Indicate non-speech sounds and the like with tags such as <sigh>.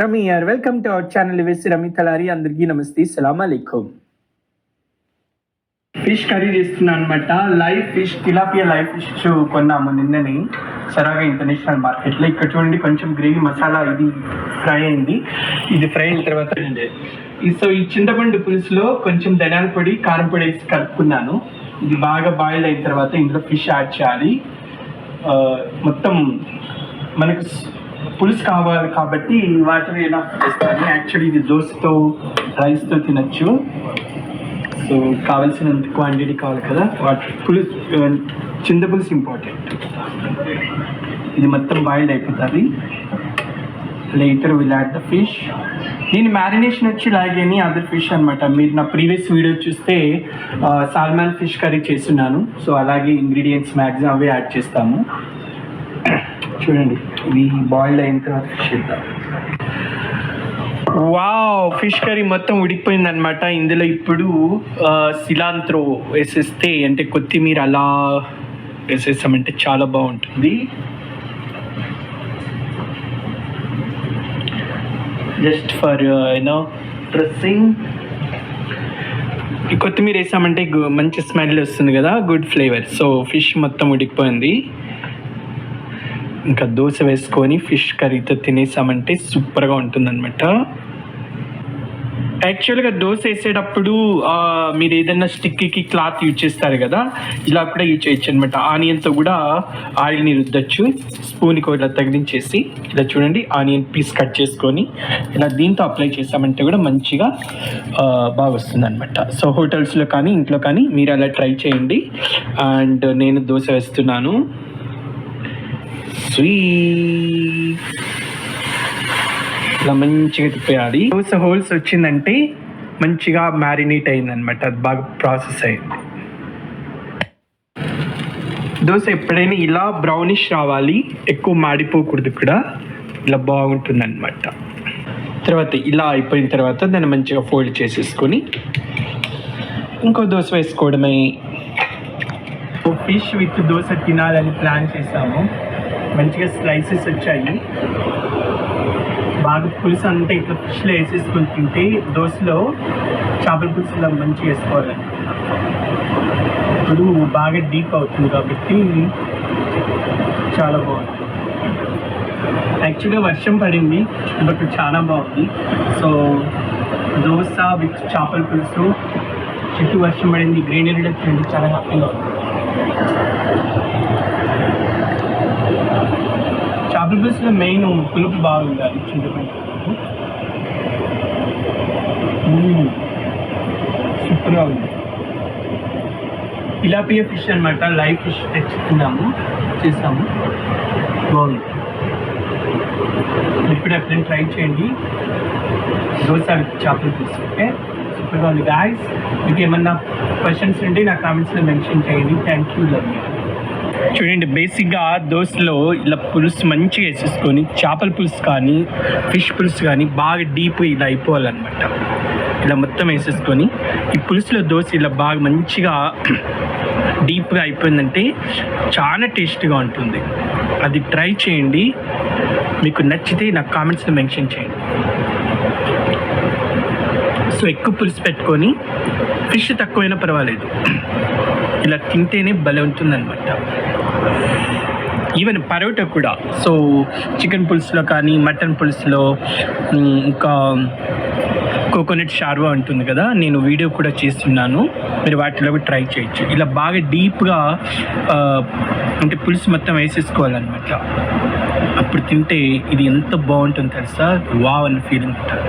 రమి యార్ welcome to our channel వేసి రమి తలారి అందరికీ నమస్తే. సలాం అలైకుం ఫిష్ కర్రీ చేస్తున్నాను అనమాట live fish tilapia live fish కొన్నాము నిన్ననే. సరాగా ఇంటర్నేషనల్ మార్కెట్లో ఇక్కడ చూడండి కొంచెం గ్రేవీ మసాలా ఇది ఫ్రై అయింది. ఇది ఫ్రై అయిన తర్వాత సో ఈ చింతపండు పులుసులో కొంచెం ధనియాల పొడి కారం పొడి వేసి కలుపుకున్నాను. ఇది బాగా బాయిల్ అయిన తర్వాత ఇందులో ఫిష్ యాడ్ చేయాలి. Uh, మొత్తం మనకు పులుసు కావాలి కాబట్టి వాటర్ ఎలా చేస్తాను. యాక్చువల్లీ ఇది దోశతో రైస్తో తినచ్చు. సో కావాల్సినంత క్వాంటిటీ కావాలి కదా. వాటర్ పులుసు చింత పులుసు ఇంపార్టెంట్ ఇది మొత్తం బాయిల్డ్ అయిపోతుంది. Later will add the fish దీని మ్యారినేషన్ వచ్చి లాగేని అదర్ ఫిష్ అనమాట మీరు నా ప్రీవియస్ వీడియో చూస్తే సాల్మాన్ ఫిష్ కర్రీ చేస్తున్నాను. సో అలాగే ఇంగ్రీడియంట్స్ మ్యాక్సిమం అవే యాడ్ చేస్తాము. చూడండి. ఇవి బాయిల్డ్ అయిన తర్వాత ఫిష్ ఇద్దాం వావ్ ఫిష్ కర్రీ మొత్తం ఉడికిపోయింది అనమాట ఇందులో ఇప్పుడు సిలాంత్రో వేసేస్తే అంటే కొత్తిమీర అలా వేసేసామంటే చాలా బాగుంటుంది. జస్ట్ ఫర్ యూనో డ్రెస్సింగ్ ఈ కొత్తిమీర వేసామంటే మంచి స్మెల్ వస్తుంది కదా గుడ్ ఫ్లేవర్ సో ఫిష్ మొత్తం ఉడికిపోయింది. ఇంకా దోశ వేసుకొని ఫిష్ కర్రీతో తినేసామంటే సూపర్గా ఉంటుందన్నమాట. యాక్చువల్గా దోశ వేసేటప్పుడు మీరు ఏదైనా స్టిక్కి క్లాత్ యూజ్ చేస్తారు కదా ఇలా కూడా యూజ్ చేయొచ్చు అనమాట ఆనియన్తో కూడా ఆయిల్ని రుద్దచ్చు స్పూన్కి ఇలా తగిలించేసి. ఇలా చూడండి ఆనియన్ పీస్ కట్ చేసుకొని ఇలా దీంతో అప్లై చేసామంటే కూడా మంచిగా బాగా వస్తుంది అనమాట సో హోటల్స్లో కానీ ఇంట్లో కానీ మీరు అలా ట్రై చేయండి. అండ్ నేను దోశ వేస్తున్నాను. స్వీట్ ఇలా మంచిగా తిప్పేయాలి. దోశ హోల్స్ వచ్చిందంటే మంచిగా మ్యారినేట్ అయిందనమాట అది బాగా ప్రాసెస్ అయింది. దోశ ఎప్పుడైనా ఇలా బ్రౌనిష్ రావాలి ఎక్కువ మాడిపోకూడదు కూడా ఇలా బాగుంటుంది అనమాట తర్వాత ఇలా అయిపోయిన తర్వాత దాన్ని మంచిగా ఫోల్డ్ చేసేసుకొని ఇంకో దోశ వేసుకోవడమే. ఫిష్ విత్ దోశ తినాలని ప్లాన్ చేసాము. మంచిగా స్లైసెస్ వచ్చాయి. బాగా పులుసు అంతా ఇట్లా ఫిష్లో వేసేసుకొని తింటే దోశలో చేపల పులుసులో మంచిగా వేసుకోవాలి. ఇప్పుడు బాగా డీప్ అవుతుంది కాబట్టి చాలా బాగుంది. యాక్చువల్గా వర్షం పడింది బట్ చాలా బాగుంది. సో దోశ విత్ చేపల పులుసు చుట్టూ వర్షం పడింది గ్రీనరీలో తింటే చాలా హ్యాపీగా ఉంది. చేపల పులుసులో మెయిన్ పులుపు బాగుండాలి చింతపండు సూపర్గా ఉంది. పిలాపియా ఫిష్ అనమాట లైవ్ ఫిష్ తెచ్చుకున్నాము చేసాము. బాగుంది. ఇప్పుడు ఎప్పుడైనా ట్రై చేయండి. దోశ చేపలు తీసుకుంటే ఓకే సూపర్గా ఉంది. గాయస్ మీకు ఏమన్నా క్వశ్చన్స్ ఉంటే నా కామెంట్స్లో మెన్షన్ చేయండి. థ్యాంక్ యూ లవ్ యూ చూడండి బేసిక్గా దోశలో ఇలా పులుసు మంచిగా వేసేసుకొని చేపల పులుసు కానీ ఫిష్ పులుసు కానీ బాగా డీప్ ఇలా అయిపోవాలన్నమాట. ఇలా మొత్తం వేసేసుకొని ఈ పులుసులో దోశ ఇలా బాగా మంచిగా <clears throat> డీప్గా అయిపోయిందంటే చాలా టేస్ట్గా ఉంటుంది. అది ట్రై చేయండి. మీకు నచ్చితే నాకు కామెంట్స్లో మెన్షన్ చేయండి. సో ఎక్కువ పులుసు పెట్టుకొని ఫిష్ తక్కువైనా పర్వాలేదు. ఇలా తింటేనే భలే ఉంటుందన్నమాట. ఈవెన్ పరోటా కూడా. సో చికెన్ పులుసులో కానీ మటన్ పులుసులో ఇంకా కోకోనట్ షార్వా ఉంటుంది కదా నేను వీడియో కూడా చేస్తున్నాను. మీరు వాటిలో కూడా ట్రై చేయొచ్చు. ఇలా బాగా డీప్గా అంటే పులుసు మొత్తం వేసేసుకోవాలన్నమాట. అప్పుడు తింటే ఇది ఎంత బాగుంటుందో తెలుసా? వావ్ అన్న ఫీలింగ్ ఉంటుంది.